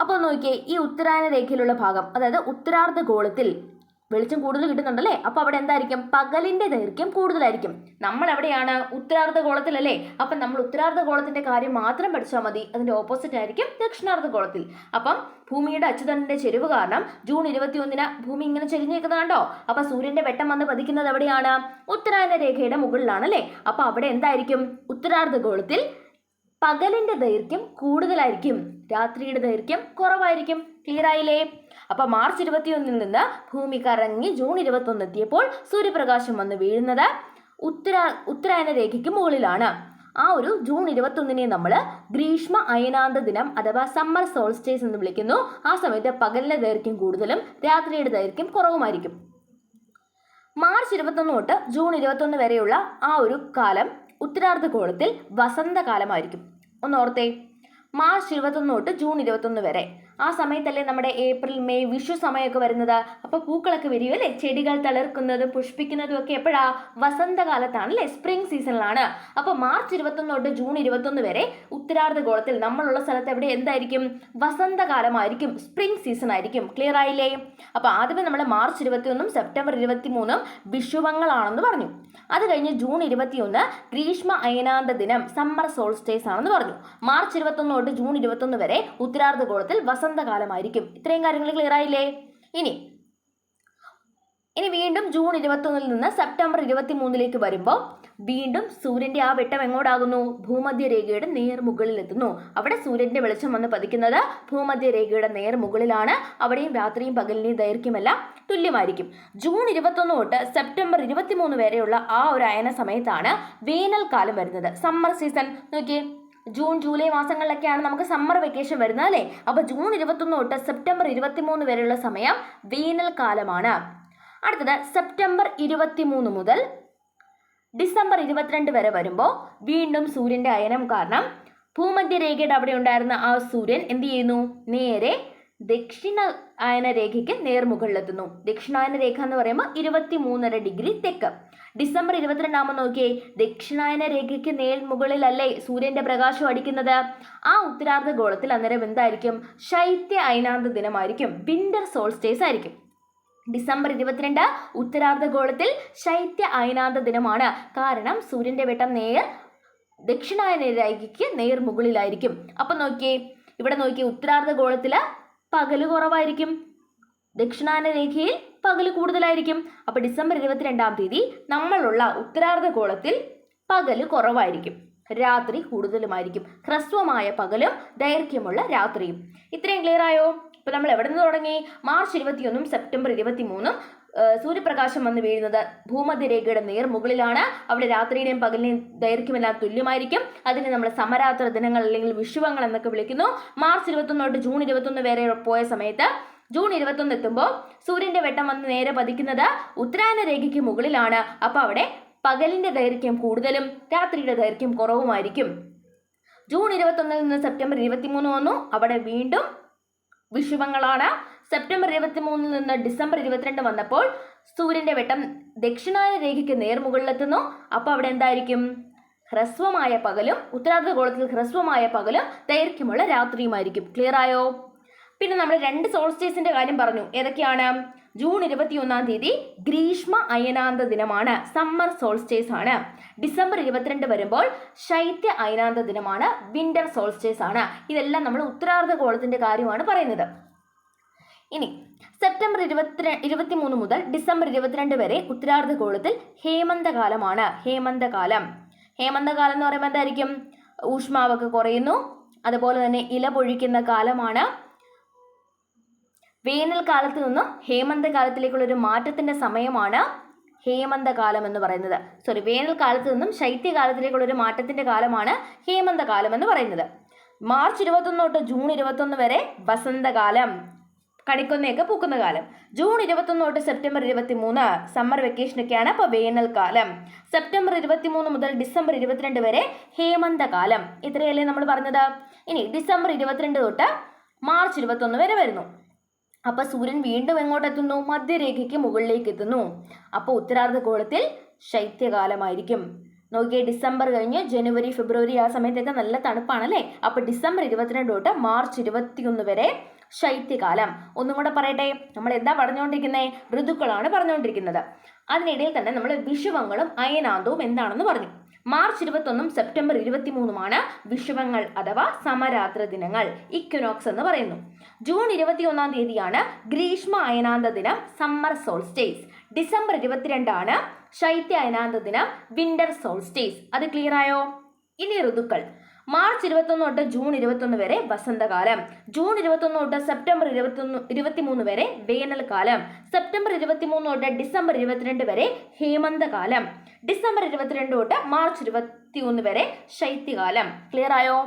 അപ്പോൾ നോക്കിയേ ഈ ഉത്തരായന രേഖയിലുള്ള ഭാഗം അതായത് ഉത്തരാർദ്ധഗോളത്തിൽ വെളിച്ചം കൂടുതൽ കിട്ടുന്നുണ്ടല്ലേ? അപ്പോൾ അവിടെ എന്തായിരിക്കും? പകലിന്റെ ദൈർഘ്യം കൂടുതലായിരിക്കും. നമ്മൾ എവിടെയാണ്? ഉത്തരാർദ്ധഗോളത്തിലല്ലേ അപ്പം നമ്മൾ ഉത്തരാർദ്ധഗോളത്തിന്റെ കാര്യം മാത്രം പഠിച്ചാൽ മതി. അതിന്റെ ഓപ്പോസിറ്റ് ആയിരിക്കും ദക്ഷിണാർദ്ധഗോളത്തിൽ അപ്പം ഭൂമിയുടെ അച്ചുതണ്ടിന്റെ ചെരിവ് കാരണം ജൂൺ ഇരുപത്തിയൊന്നിന് ഭൂമി ഇങ്ങനെ ചെരിഞ്ഞേക്കുന്നതാണ്ടോ അപ്പൊ സൂര്യന്റെ വെട്ടം വന്ന് പതിക്കുന്നത് എവിടെയാണ്? ഉത്തരായന രേഖയുടെ മുകളിലാണ് അല്ലേ അപ്പോൾ അവിടെ എന്തായിരിക്കും? ഉത്തരാർദ്ധഗോളത്തിൽ പകലിന്റെ ദൈർഘ്യം കൂടുതലായിരിക്കും. രാത്രിയുടെ ദൈർഘ്യം കുറവായിരിക്കും. ക്ലിയർ ആയില്ലേ? അപ്പൊ മാർച്ച് ഇരുപത്തിയൊന്നിൽ നിന്ന് ഭൂമി കറങ്ങി ജൂൺ ഇരുപത്തൊന്ന് എത്തിയപ്പോൾ സൂര്യപ്രകാശം വന്ന് വീഴുന്നത് ഉത്തരാ ഉത്തരായന രേഖയ്ക്ക് മുകളിലാണ്. ആ ഒരു ജൂൺ ഇരുപത്തൊന്നിനെ നമ്മൾ ഗ്രീഷ്മ അയനാന്ത ദിനം അഥവാ സമ്മർ സോൾസ്റ്റേസ് എന്ന് വിളിക്കുന്നു. ആ സമയത്ത് പകലിന്റെ ദൈർഘ്യം കൂടുതലും രാത്രിയുടെ ദൈർഘ്യം കുറവുമായിരിക്കും. മാർച്ച് ഇരുപത്തൊന്ന് തൊട്ട് ജൂൺ ഇരുപത്തൊന്ന് വരെയുള്ള ആ ഒരു കാലം ഉത്തരാർദ്ധഗോളത്തിൽ വസന്തകാലമായിരിക്കും. ഒന്ന് ഓർത്തേ മാർച്ച് ഇരുപത്തൊന്ന് തൊട്ട് ജൂൺ ഇരുപത്തൊന്ന് വരെ ആ സമയത്തല്ലേ നമ്മുടെ ഏപ്രിൽ മെയ് വിഷു സമയമൊക്കെ വരുന്നത്. അപ്പോൾ പൂക്കളൊക്കെ വരും അല്ലേ? ചെടികൾ തളിർക്കുന്നതും പുഷ്പിക്കുന്നതും ഒക്കെ എപ്പോഴാ? വസന്തകാലത്താണ് അല്ലേ സ്പ്രിംഗ് സീസണിലാണ്. അപ്പോൾ മാർച്ച് ഇരുപത്തൊന്ന് തൊട്ട് ജൂൺ ഇരുപത്തൊന്ന് വരെ ഉത്തരാർദ്ധ ഗോളത്തിൽ നമ്മളുള്ള സ്ഥലത്ത് എവിടെ എന്തായിരിക്കും? വസന്തകാലമായിരിക്കും. സ്പ്രിംഗ് സീസൺ ആയിരിക്കും ക്ലിയർ ആയില്ലേ? അപ്പോൾ ആദ്യമേ നമ്മൾ മാർച്ച് ഇരുപത്തിയൊന്നും സെപ്റ്റംബർ ഇരുപത്തി മൂന്നും വിഷുവങ്ങളാണെന്ന് പറഞ്ഞു. അത് കഴിഞ്ഞ് ജൂൺ ഇരുപത്തിയൊന്ന് ഗ്രീഷ്മ അയനാന്ത ദിനം സമ്മർ സോൾസ്റ്റേസ് ആണെന്ന് പറഞ്ഞു. മാർച്ച് ഇരുപത്തൊന്ന് തൊട്ട് ജൂൺ ഇരുപത്തൊന്ന് വരെ ഉത്തരാർദ്ധ ഗോളത്തിൽ ഉത്തരാർദ്ധഗോളത്തിൽ വസന്തകാലമായിരിക്കും. ഇത്രയും കാര്യങ്ങൾ ക്ലിയർ ആയില്ലേ? ഇനി ഇനി വീണ്ടും ജൂൺ ഇരുപത്തൊന്നിൽ നിന്ന് സെപ്റ്റംബർ ഇരുപത്തി മൂന്നിലേക്ക് വരുമ്പോൾ വീണ്ടും സൂര്യന്റെ ആ വെട്ടം എങ്ങോട്ടാകുന്നു ഭൂമധ്യരേഖയുടെ നേർ മുകളിലെത്തുന്നു അവിടെ സൂര്യന്റെ വെളിച്ചം വന്ന് പതിക്കുന്നത് ഭൂമധ്യരേഖയുടെ നേർ മുകളിലാണ് അവിടെയും രാത്രിയും പകലിനെയും ദൈർഘ്യമെല്ലാം തുല്യമായിരിക്കും. ജൂൺ ഇരുപത്തൊന്ന് തൊട്ട് സെപ്റ്റംബർ ഇരുപത്തി മൂന്ന് വരെയുള്ള ആ ഒരു അയന സമയത്താണ് വേനൽക്കാലം വരുന്നത്. Summer season. നോക്കിയേ. ജൂൺ ജൂലൈ മാസങ്ങളിലൊക്കെയാണ് നമുക്ക് സമ്മർ വെക്കേഷൻ വരുന്നത് അല്ലേ? അപ്പോൾ ജൂൺ ഇരുപത്തൊന്ന് തൊട്ട് സെപ്റ്റംബർ ഇരുപത്തിമൂന്ന് വരെയുള്ള സമയം വേനൽക്കാലമാണ് അടുത്തത് സെപ്റ്റംബർ ഇരുപത്തിമൂന്ന് മുതൽ ഡിസംബർ ഇരുപത്തിരണ്ട് വരെ വരുമ്പോൾ വീണ്ടും സൂര്യന്റെ അയനം കാരണം ഭൂമധ്യരേഖയുടെ അവിടെ ഉണ്ടായിരുന്ന ആ സൂര്യൻ എന്ത് ചെയ്യുന്നു? നേരെ ദക്ഷിണ അയന രേഖയ്ക്ക് നേർമുകളിലെത്തുന്നു. ദക്ഷിണായന രേഖ എന്ന് പറയുമ്പോൾ ഇരുപത്തി മൂന്നര ഡിഗ്രി തെക്ക്. ഡിസംബർ ഇരുപത്തിരണ്ടാമത് നോക്കിയേ ദക്ഷിണായന രേഖയ്ക്ക് നേൽ മുകളിലല്ലേ സൂര്യന്റെ പ്രകാശം അടിക്കുന്നത്? ആ ഉത്തരാർദ്ധ ഗോളത്തിൽ അന്നേരം എന്തായിരിക്കും? ശൈത്യ അയനാന്ത ദിനമായിരിക്കും. വിന്റർ സോൾസ്റ്റേസ് ആയിരിക്കും. ഡിസംബർ ഇരുപത്തിരണ്ട് ഉത്തരാർദ്ധഗോളത്തിൽ ശൈത്യ അയനാന്ത ദിനമാണ്. കാരണം സൂര്യന്റെ വെട്ടം നേർ ദക്ഷിണായന രേഖയ്ക്ക് നേർ മുകളിലായിരിക്കും. അപ്പം നോക്കിയേ ഇവിടെ നോക്കിയേ ഉത്തരാർദ്ധഗോളത്തിൽ പകൽ കുറവായിരിക്കും. ദക്ഷിണായന രേഖയിൽ പകൽ കൂടുതലായിരിക്കും. അപ്പോൾ ഡിസംബർ ഇരുപത്തിരണ്ടാം തീയതി നമ്മളുള്ള ഉത്തരാർദ്ധ ഉത്തരാർദ്ധഗോളത്തിൽ പകൽ കുറവായിരിക്കും. രാത്രി കൂടുതലുമായിരിക്കും. ഹ്രസ്വമായ പകലും ദൈർഘ്യമുള്ള രാത്രിയും. ഇത്രയും ക്ലിയർ ആയോ? ഇപ്പൊ നമ്മൾ എവിടെ നിന്ന് തുടങ്ങി? മാർച്ച് ഇരുപത്തിയൊന്നും സെപ്റ്റംബർ ഇരുപത്തി മൂന്നും സൂര്യപ്രകാശം വന്ന് വീഴുന്നത് ഭൂമധ്യരേഖയുടെ നേർ മുകളിലാണ് അവിടെ രാത്രിയുടെയും പകലിനെയും ദൈർഘ്യമെല്ലാം തുല്യമായിരിക്കും. അതിനെ നമ്മൾ സമരാത്ര ദിനങ്ങൾ അല്ലെങ്കിൽ വിഷുവങ്ങൾ എന്നൊക്കെ വിളിക്കുന്നു. മാർച്ച് ഇരുപത്തൊന്ന് തൊട്ട് ജൂൺ ഇരുപത്തൊന്ന് വരെ പോയ സമയത്ത് ജൂൺ ഇരുപത്തൊന്ന് എത്തുമ്പോൾ സൂര്യന്റെ വെട്ടം വന്ന് നേരെ പതിക്കുന്നത് ഉത്തരായന രേഖയ്ക്ക് മുകളിലാണ്. അപ്പോൾ അവിടെ പകലിന്റെ ദൈർഘ്യം കൂടുതലും രാത്രിയുടെ ദൈർഘ്യം കുറവുമായിരിക്കും. ജൂൺ ഇരുപത്തൊന്നിൽ നിന്ന് സെപ്റ്റംബർ ഇരുപത്തിമൂന്ന് വന്നു. അവിടെ വീണ്ടും വിഷുവങ്ങളാണ്. സെപ്റ്റംബർ ഇരുപത്തി മൂന്നിൽ നിന്ന് ഡിസംബർ ഇരുപത്തിരണ്ട് വന്നപ്പോൾ സൂര്യന്റെ വെട്ടം ദക്ഷിണായന രേഖയ്ക്ക് നേർമുകളിലെത്തുന്നു. അപ്പോൾ അവിടെ എന്തായിരിക്കും? ഹ്രസ്വമായ പകലും ഉത്തരാർദ്ധഗോളത്തിൽ ഹ്രസ്വമായ പകലും ദൈർഘ്യമുള്ള രാത്രിയുമായിരിക്കും. ക്ലിയർ ആയോ? പിന്നെ നമ്മൾ രണ്ട് സോൾസ്റ്റേഴ്സിന്റെ കാര്യം പറഞ്ഞു. ഏതൊക്കെയാണ്? ജൂൺ ഇരുപത്തിയൊന്നാം തീയതി ഗ്രീഷ്മ അയനാന്ത ദിനമാണ്. സമ്മർ സോൾസ്റ്റേഴ്സ് ആണ്. ഡിസംബർ ഇരുപത്തിരണ്ട് വരുമ്പോൾ ശൈത്യ അയനാന്ത ദിനമാണ്. വിന്റർ സോൾസ്റ്റേഴ്സ് ആണ്. ഇതെല്ലാം നമ്മൾ ഉത്തരാർദ്ധ ഉത്തരാർദ്ധഗോളത്തിന്റെ കാര്യമാണ് പറയുന്നത്. ഇനി സെപ്റ്റംബർ ഇരുപത്തി ഇരുപത്തിമൂന്ന് മുതൽ ഡിസംബർ ഇരുപത്തിരണ്ട് വരെ ഉത്തരാർദ്ധ ഉത്തരാർദ്ധഗോളത്തിൽ ഹേമന്തകാലമാണ് ഹേമന്തകാലം ഹേമന്തകാലം എന്ന് പറയുമ്പോൾ എന്തായിരിക്കും? ഊഷ്മാവൊക്കെ കുറയുന്നു. അതുപോലെ തന്നെ ഇല പൊഴിക്കുന്ന കാലമാണ്. വേനൽക്കാലത്ത് നിന്നും ഹേമന്തകാലത്തിലേക്കുള്ള ഒരു മാറ്റത്തിന്റെ സമയമാണ് ഹേമന്തകാലം എന്ന് പറയുന്നത്. സോറി വേനൽക്കാലത്ത് നിന്നും ശൈത്യകാലത്തിലേക്കുള്ള ഒരു മാറ്റത്തിന്റെ കാലമാണ് ഹേമന്തകാലം എന്ന് പറയുന്നത്. മാർച്ച് ഇരുപത്തൊന്ന് തൊട്ട് ജൂൺ ഇരുപത്തൊന്ന് വരെ വസന്തകാലം കണിക്കൊന്നയൊക്കെ പൂക്കുന്ന കാലം. ജൂൺ ഇരുപത്തൊന്ന് തൊട്ട് സെപ്റ്റംബർ ഇരുപത്തി മൂന്ന് സമ്മർ വെക്കേഷനൊക്കെയാണ് അപ്പോൾ വേനൽക്കാലം. സെപ്റ്റംബർ ഇരുപത്തി മൂന്ന് മുതൽ ഡിസംബർ ഇരുപത്തിരണ്ട് വരെ ഹേമന്തകാലം. ഇത്രയല്ലേ നമ്മൾ പറഞ്ഞത്? ഇനി ഡിസംബർ ഇരുപത്തിരണ്ട് തൊട്ട് മാർച്ച് ഇരുപത്തൊന്ന് വരെ വരുന്നു. അപ്പോൾ സൂര്യൻ വീണ്ടും എങ്ങോട്ടെത്തുന്നു മധ്യരേഖയ്ക്ക് മുകളിലേക്ക് എത്തുന്നു. അപ്പോൾ ഉത്തരാർദ്ധഗോളത്തിൽ ശൈത്യകാലമായിരിക്കും. നോക്കിയേ ഡിസംബർ കഴിഞ്ഞ് ജനുവരി ഫെബ്രുവരി ആ സമയത്തൊക്കെ നല്ല തണുപ്പാണല്ലേ? അപ്പോൾ ഡിസംബർ ഇരുപത്തിരണ്ട് തൊട്ട് മാർച്ച് ഇരുപത്തിയൊന്ന് വരെ ശൈത്യകാലം. ഒന്നും കൂടെ പറയട്ടെ നമ്മൾ എന്താ പറഞ്ഞുകൊണ്ടിരിക്കുന്നത് ഋതുക്കളാണ് പറഞ്ഞുകൊണ്ടിരിക്കുന്നത്. അതിനിടയിൽ തന്നെ നമ്മൾ വിഷുവങ്ങളും അയനാന്തവും എന്താണെന്ന് പറഞ്ഞു. മാർച്ച് ഇരുപത്തൊന്നും സെപ്റ്റംബർ ഇരുപത്തിമൂന്നുമാണ് വിഷുവങ്ങൾ അഥവാ സമരാത്ര ദിനങ്ങൾ ഇക്വിനോക്സ് എന്ന് പറയുന്നു. ജൂൺ ഇരുപത്തിയൊന്നാം തീയതിയാണ് ഗ്രീഷ്മ അയനാന്ത ദിനം സമ്മർ സോൾസ്റ്റേസ് ഡിസംബർ ഇരുപത്തിരണ്ടാണ് ശൈത്യ അയനാന്ത ദിനം വിന്റർ സോൾസ്റ്റേസ് അത് ക്ലിയർ ആയോ? ഇനി ഋതുക്കൾ. മാർച്ച് ഇരുപത്തൊന്ന് തൊട്ട് ജൂൺ ഇരുപത്തൊന്ന് വരെ വസന്തകാലം. ജൂൺ ഇരുപത്തൊന്ന് തൊട്ട് സെപ്റ്റംബർ ഇരുപത്തൊന്ന് ഇരുപത്തിമൂന്ന് വരെ വേനൽക്കാലം. സെപ്റ്റംബർ ഇരുപത്തിമൂന്ന് തൊട്ട് ഡിസംബർ ഇരുപത്തിരണ്ട് വരെ ഹേമന്തകാലം. ഡിസംബർ ഇരുപത്തിരണ്ട് തൊട്ട് മാർച്ച് ഇരുപത്തി ഒന്ന് വരെ ശൈത്യകാലം. ക്ലിയർ ആയോ?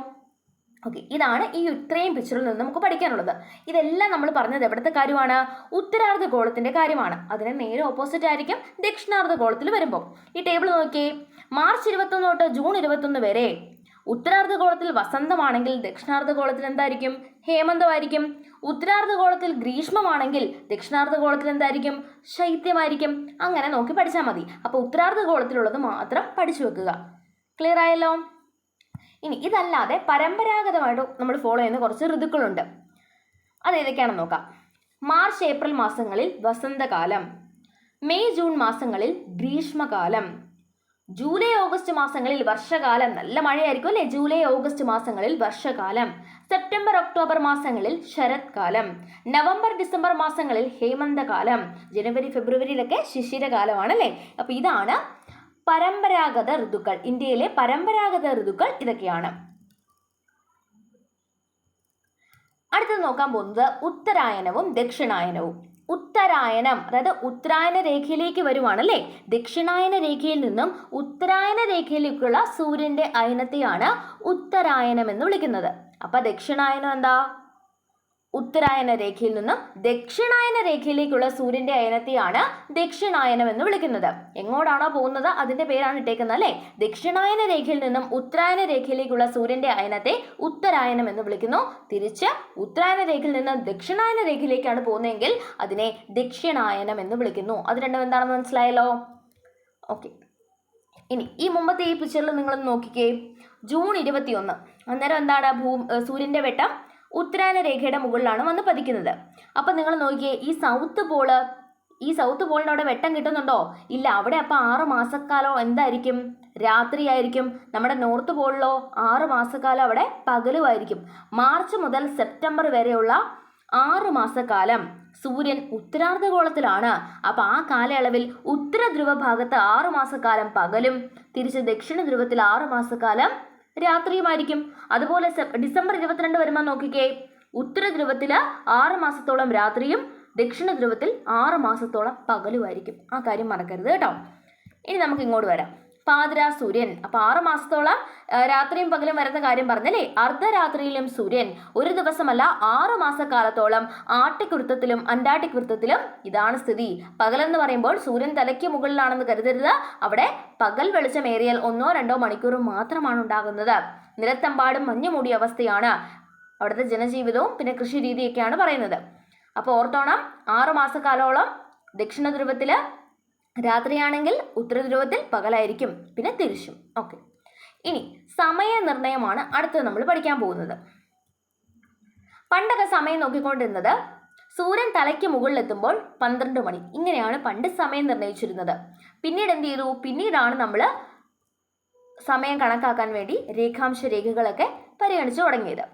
ഓക്കെ ഇതാണ് ഈ ഇത്രയും പിക്ചറിൽ നിന്ന് നമുക്ക് പഠിക്കാനുള്ളത്. ഇതെല്ലാം നമ്മൾ പറഞ്ഞത് എവിടുത്തെ കാര്യമാണ്? ഉത്തരാർദ്ധ ഗോളത്തിന്റെ കാര്യമാണ്. അതിന് നേരെ ഓപ്പോസിറ്റ് ആയിരിക്കും ദക്ഷിണാർദ്ധ ഗോളത്തിൽ വരുമ്പോൾ ഈ ടേബിൾ നോക്കി മാർച്ച് ഇരുപത്തൊന്ന് തൊട്ട് ജൂൺ ഇരുപത്തൊന്ന് വരെ ഉത്തരാർദ്ധഗോളത്തിൽ വസന്തമാണെങ്കിൽ ദക്ഷിണാർദ്ധഗോളത്തിൽ എന്തായിരിക്കും? ഹേമന്തമായിരിക്കും ഉത്തരാർദ്ധഗോളത്തിൽ ഗ്രീഷ്മമാണെങ്കിൽ ദക്ഷിണാർദ്ധഗോളത്തിൽ എന്തായിരിക്കും? ശൈത്യമായിരിക്കും. അങ്ങനെ നോക്കി പഠിച്ചാൽ മതി. അപ്പോൾ ഉത്തരാർദ്ധഗോളത്തിലുള്ളത് മാത്രം പഠിച്ചു വെക്കുക. ക്ലിയർ ആയല്ലോ? ഇനി ഇതല്ലാതെ പരമ്പരാഗതമായിട്ട് നമ്മൾ ഫോളോ ചെയ്യുന്ന കുറച്ച് ഋതുക്കളുണ്ട്. അത് ഏതൊക്കെയാണെന്ന് നോക്കാം. മാർച്ച് ഏപ്രിൽ മാസങ്ങളിൽ വസന്തകാലം. മെയ് ജൂൺ മാസങ്ങളിൽ ഗ്രീഷ്മകാലം. ജൂലൈ ഓഗസ്റ്റ് മാസങ്ങളിൽ വർഷകാലം. നല്ല മഴയായിരിക്കും അല്ലേ? ജൂലൈ ഓഗസ്റ്റ് മാസങ്ങളിൽ വർഷകാലം. സെപ്റ്റംബർ ഒക്ടോബർ മാസങ്ങളിൽ ശരത്കാലം. നവംബർ ഡിസംബർ മാസങ്ങളിൽ ഹേമന്തകാലം. ജനുവരി ഫെബ്രുവരിയിലൊക്കെ ശിശിരകാലമാണ് അല്ലേ അപ്പോൾ ഇതാണ് പരമ്പരാഗത ഋതുക്കൾ. ഇന്ത്യയിലെ പരമ്പരാഗത ഋതുക്കൾ ഇതൊക്കെയാണ്. അടുത്തത് നോക്കാൻ പോകുന്നത് ഉത്തരായനവും ദക്ഷിണായനവും. ഉത്തരായനം അതായത് ഉത്തരായന രേഖയിലേക്ക് വരുവാണല്ലേ? ദക്ഷിണായന രേഖയിൽ നിന്നും ഉത്തരായന രേഖയിലേക്കുള്ള സൂര്യന്റെ അയനത്തെയാണ് ഉത്തരായനം എന്ന് വിളിക്കുന്നത്. അപ്പൊ ദക്ഷിണായനം എന്താ? ഉത്തരായന രേഖയിൽ നിന്നും ദക്ഷിണായന രേഖയിലേക്കുള്ള സൂര്യന്റെ അയനത്തെയാണ് ദക്ഷിണായനം എന്ന് വിളിക്കുന്നത്. എങ്ങോട്ടാണോ പോകുന്നത് അതിന്റെ പേരാണ് ഇട്ടേക്കുന്നത് അല്ലേ? ദക്ഷിണായന രേഖയിൽ നിന്നും ഉത്തരായന രേഖയിലേക്കുള്ള സൂര്യന്റെ അയനത്തെ ഉത്തരായനം എന്ന് വിളിക്കുന്നു. തിരിച്ച് ഉത്തരായന രേഖയിൽ നിന്ന് ദക്ഷിണായന രേഖയിലേക്കാണ് പോകുന്നതെങ്കിൽ അതിനെ ദക്ഷിണായനം എന്ന് വിളിക്കുന്നു. അത് രണ്ടും എന്താണെന്ന് മനസ്സിലായല്ലോ? ഓക്കെ. ഇനി ഈ മുമ്പത്തെ ഈ പിക്ചറിൽ നിങ്ങളൊന്ന് നോക്കിക്കേ. ജൂൺ ഇരുപത്തിയൊന്ന്. അന്നേരം എന്താണ്? ഭൂ സൂര്യന്റെ വെട്ടം. ഉത്തരായന രേഖയുടെ മുകളിലാണ് വന്ന് പതിക്കുന്നത്. അപ്പം നിങ്ങൾ നോക്കിയേ ഈ സൗത്ത് പോൾ ഈ സൗത്ത് പോളിന്റെ അവിടെ വെട്ടം കിട്ടുന്നുണ്ടോ? ഇല്ല അവിടെ അപ്പോൾ ആറ് മാസക്കാലം എന്തായിരിക്കും? രാത്രിയായിരിക്കും നമ്മുടെ നോർത്ത് പോളിലോ ആറ് മാസക്കാലം അവിടെ പകലുമായിരിക്കും. മാർച്ച് മുതൽ സെപ്റ്റംബർ വരെയുള്ള ആറ് മാസക്കാലം സൂര്യൻ ഉത്തരാർദ്ധഗോളത്തിലാണ് അപ്പോൾ ആ കാലയളവിൽ ഉത്തര ധ്രുവ ഭാഗത്ത് ആറ് മാസക്കാലം പകലും തിരിച്ച് ദക്ഷിണ ധ്രുവത്തിൽ ആറ് മാസക്കാലം രാത്രിയുമായിരിക്കും. അതുപോലെ ഡിസംബർ ഇരുപത്തിരണ്ട് വരുമ്പോൾ നോക്കിക്കേ. ഉത്തര ധ്രുവത്തിൽ ആറ് മാസത്തോളം രാത്രിയും ദക്ഷിണ ധ്രുവത്തിൽ ആറ് മാസത്തോളം പകലുമായിരിക്കും. ആ കാര്യം മറക്കരുത് കേട്ടോ. ഇനി നമുക്ക് ഇങ്ങോട്ട് വരാം. പാതിരാ സൂര്യൻ. അപ്പൊ ആറ് മാസത്തോളം രാത്രിയും പകലും വരുന്ന കാര്യം പറഞ്ഞല്ലേ? അർദ്ധരാത്രിയിലും സൂര്യൻ. ഒരു ദിവസമല്ല ആറ് മാസക്കാലത്തോളം ആർട്ടിക് വൃത്തത്തിലും അന്റാർട്ടിക് വൃത്തത്തിലും ഇതാണ് സ്ഥിതി. പകലെന്ന് പറയുമ്പോൾ സൂര്യൻ തലയ്ക്ക് മുകളിലാണെന്ന് കരുതരുത്. അവിടെ പകൽ വെളിച്ചമേറിയാൽ ഒന്നോ രണ്ടോ മണിക്കൂറും മാത്രമാണ് ഉണ്ടാകുന്നത്. നിലത്തമ്പാടും മഞ്ഞു മൂടിയ അവസ്ഥയാണ് അവിടുത്തെ ജനജീവിതവും പിന്നെ കൃഷി രീതിയൊക്കെയാണ് പറയുന്നത്. അപ്പോൾ ഓർത്തോണം ആറു മാസക്കാലോളം ദക്ഷിണ ധ്രുവത്തിൽ രാത്രിയാണെങ്കിൽ ഉത്തര ധ്രുവത്തിൽ പകലായിരിക്കും പിന്നെ തിരിച്ചും. ഓക്കെ ഇനി സമയനിർണയമാണ് അടുത്തത് നമ്മൾ പഠിക്കാൻ പോകുന്നത്. പണ്ടൊക്കെ സമയം നോക്കിക്കൊണ്ടിരുന്നത് സൂര്യൻ തലയ്ക്ക് മുകളിലെത്തുമ്പോൾ പന്ത്രണ്ട് മണി. ഇങ്ങനെയാണ് പണ്ട് സമയം നിർണയിച്ചിരുന്നത് പിന്നീട് എന്ത് ചെയ്തു? പിന്നീടാണ് നമ്മൾ സമയം കണക്കാക്കാൻ വേണ്ടി രേഖാംശ രേഖകളൊക്കെ പരിഗണിച്ചു തുടങ്ങിയത്.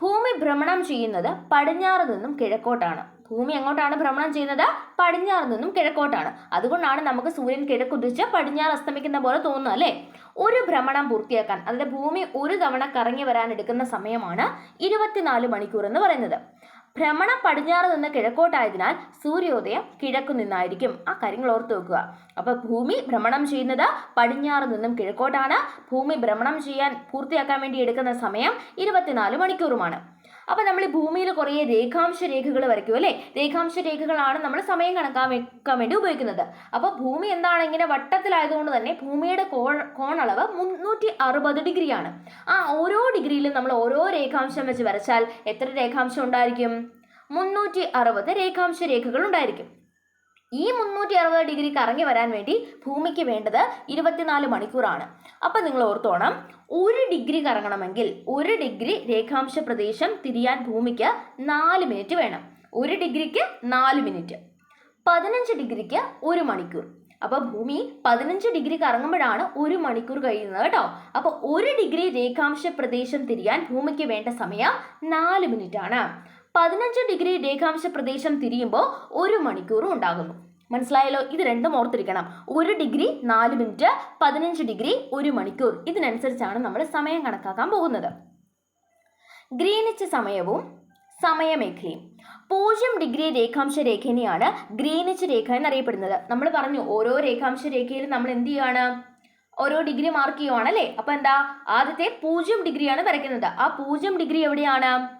ഭൂമി ഭ്രമണം ചെയ്യുന്നത് പടിഞ്ഞാറ് നിന്നും കിഴക്കോട്ടാണ്. ഭൂമി എങ്ങോട്ടാണ് ഭ്രമണം ചെയ്യുന്നത്? പടിഞ്ഞാറ് നിന്നും കിഴക്കോട്ടാണ്. അതുകൊണ്ടാണ് നമുക്ക് സൂര്യൻ കിഴക്കുദിച്ച് പടിഞ്ഞാറ് അസ്തമിക്കുന്ന പോലെ തോന്നുന്നത് അല്ലേ? ഒരു ഭ്രമണം പൂർത്തിയാക്കാൻ അതായത് ഭൂമി ഒരു തവണ കറങ്ങി വരാൻ എടുക്കുന്ന സമയമാണ് ഇരുപത്തിനാല് മണിക്കൂർ എന്ന് പറയുന്നത്. ഭ്രമണം പടിഞ്ഞാറ് നിന്ന് കിഴക്കോട്ടായതിനാൽ സൂര്യോദയം കിഴക്കു നിന്നായിരിക്കും. ആ കാര്യങ്ങൾ ഓർത്ത് വെക്കുക. അപ്പോൾ ഭൂമി ഭ്രമണം ചെയ്യുന്നത് പടിഞ്ഞാറ് നിന്നും കിഴക്കോട്ടാണ്. ഭൂമി ഭ്രമണം ചെയ്യാൻ പൂർത്തിയാക്കാൻ വേണ്ടി എടുക്കുന്ന സമയം ഇരുപത്തിനാല് മണിക്കൂറുമാണ്. അപ്പോൾ നമ്മൾ ഭൂമിയിൽ കുറേ രേഖാംശ രേഖകൾ വരയ്ക്കും അല്ലേ? രേഖാംശ രേഖകളാണ് നമ്മൾ സമയം കണക്കാൻ വെക്കാൻ വേണ്ടി ഉപയോഗിക്കുന്നത്. അപ്പോൾ ഭൂമി എന്താണ്? ഇങ്ങനെ വട്ടത്തിലായതുകൊണ്ട് തന്നെ ഭൂമിയുടെ കോൺ കോണളവ് മുന്നൂറ്റി അറുപത് ഡിഗ്രിയാണ്. ആ ഓരോ ഡിഗ്രിയിലും നമ്മൾ ഓരോ രേഖാംശം വെച്ച് വരച്ചാൽ എത്ര രേഖാംശം ഉണ്ടായിരിക്കും? മുന്നൂറ്റി അറുപത് രേഖാംശ രേഖകൾ ഉണ്ടായിരിക്കും. ഈ മുന്നൂറ്റി അറുപത് ഡിഗ്രി കറങ്ങി വരാൻ വേണ്ടി ഭൂമിക്ക് വേണ്ടത് ഇരുപത്തിനാല് മണിക്കൂറാണ്. അപ്പം നിങ്ങൾ ഓർത്തോണം ഒരു ഡിഗ്രി കറങ്ങണമെങ്കിൽ ഒരു ഡിഗ്രി രേഖാംശ പ്രദേശം തിരിയാൻ ഭൂമിക്ക് നാല് മിനിറ്റ് വേണം. ഒരു ഡിഗ്രിക്ക് നാല് മിനിറ്റ് പതിനഞ്ച് ഡിഗ്രിക്ക് ഒരു മണിക്കൂർ. അപ്പോൾ ഭൂമി പതിനഞ്ച് ഡിഗ്രി കറങ്ങുമ്പോഴാണ് ഒരു മണിക്കൂർ കഴിയുന്നത് കേട്ടോ. അപ്പോൾ ഒരു ഡിഗ്രി രേഖാംശ പ്രദേശം തിരിയാൻ ഭൂമിക്ക് വേണ്ട സമയം നാല് മിനിറ്റ് ആണ്. പതിനഞ്ച് ഡിഗ്രി രേഖാംശ പ്രദേശം തിരിയുമ്പോൾ ഒരു മണിക്കൂറും ഉണ്ടാകുന്നു. മനസ്സിലായല്ലോ? ഇത് രണ്ടും ഓർത്തിരിക്കണം. ഒരു ഡിഗ്രി നാല് മിനിറ്റ് പതിനഞ്ച് ഡിഗ്രി ഒരു മണിക്കൂർ. ഇതിനനുസരിച്ചാണ് നമ്മൾ സമയം കണക്കാക്കാൻ പോകുന്നത്. ഗ്രീനിച്ച് സമയവും സമയമേഖലയും. പൂജ്യം ഡിഗ്രി രേഖാംശ രേഖനെയാണ് ഗ്രീനിച്ച് രേഖ എന്നറിയപ്പെടുന്നത്. നമ്മൾ പറഞ്ഞു ഓരോ രേഖാംശ രേഖയിലും നമ്മൾ എന്ത് ചെയ്യാണ് ഓരോ ഡിഗ്രി മാർക്ക് ചെയ്യുവാണ് അല്ലേ? അപ്പൊ എന്താ? ആദ്യത്തെ പൂജ്യം ഡിഗ്രിയാണ് വരയ്ക്കുന്നത്. ആ പൂജ്യം ഡിഗ്രി എവിടെയാണ്?